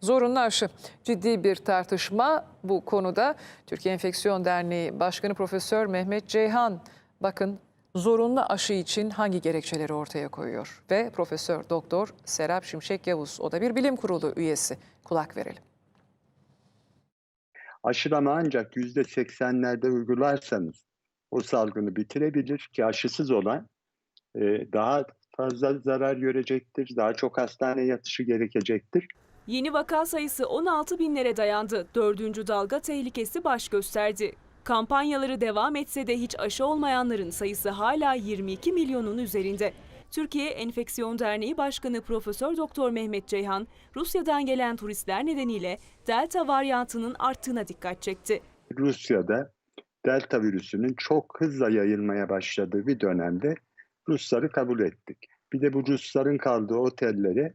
Zorunlu aşı ciddi bir tartışma bu konuda. Türkiye Enfeksiyon Derneği Başkanı Profesör Mehmet Ceyhan bakın zorunlu aşı için hangi gerekçeleri ortaya koyuyor ve Profesör Doktor Serap Şimşek Yavuz o da bir bilim kurulu üyesi. Kulak verelim. Aşılama ancak yüzde seksenlerde uygularsanız o salgını bitirebilir ki aşısız olan e, daha fazla zarar görecektir, daha çok hastane yatışı gerekecektir. Yeni vaka sayısı 16 binlere dayandı. Dördüncü dalga tehlikesi baş gösterdi. Kampanyaları devam etse de hiç aşı olmayanların sayısı hala 22 milyonun üzerinde. Türkiye Enfeksiyon Derneği Başkanı Profesör Doktor Mehmet Ceyhan, Rusya'dan gelen turistler nedeniyle Delta varyantının arttığına dikkat çekti. Rusya'da delta virüsünün çok hızla yayılmaya başladığı bir dönemde Rusları kabul ettik. Bir de bu Rusların kaldığı otellere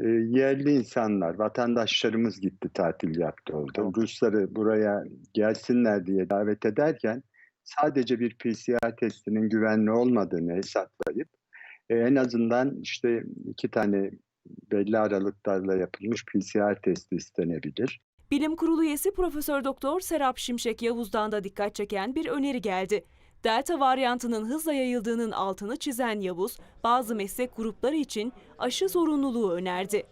e, yerli insanlar, vatandaşlarımız gitti tatil yaptı orada. Rusları buraya gelsinler diye davet ederken sadece bir PCR testinin güvenli olmadığını hesaplayıp e, en azından işte iki tane belli aralıklarla yapılmış PCR testi istenebilir. Bilim Kurulu üyesi Profesör Doktor Serap Şimşek Yavuz'dan da dikkat çeken bir öneri geldi. Delta varyantının hızla yayıldığının altını çizen Yavuz, bazı meslek grupları için aşı zorunluluğu önerdi.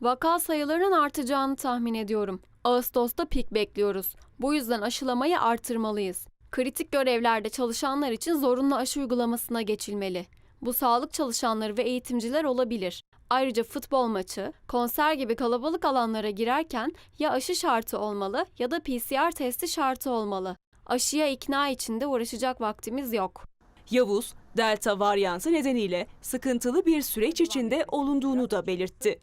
Vaka sayılarının artacağını tahmin ediyorum. Ağustos'ta pik bekliyoruz. Bu yüzden aşılamayı artırmalıyız. Kritik görevlerde çalışanlar için zorunlu aşı uygulamasına geçilmeli. Bu sağlık çalışanları ve eğitimciler olabilir. Ayrıca futbol maçı, konser gibi kalabalık alanlara girerken ya aşı şartı olmalı ya da PCR testi şartı olmalı. Aşıya ikna için de uğraşacak vaktimiz yok. Yavuz, Delta varyantı nedeniyle sıkıntılı bir süreç içinde olunduğunu da belirtti.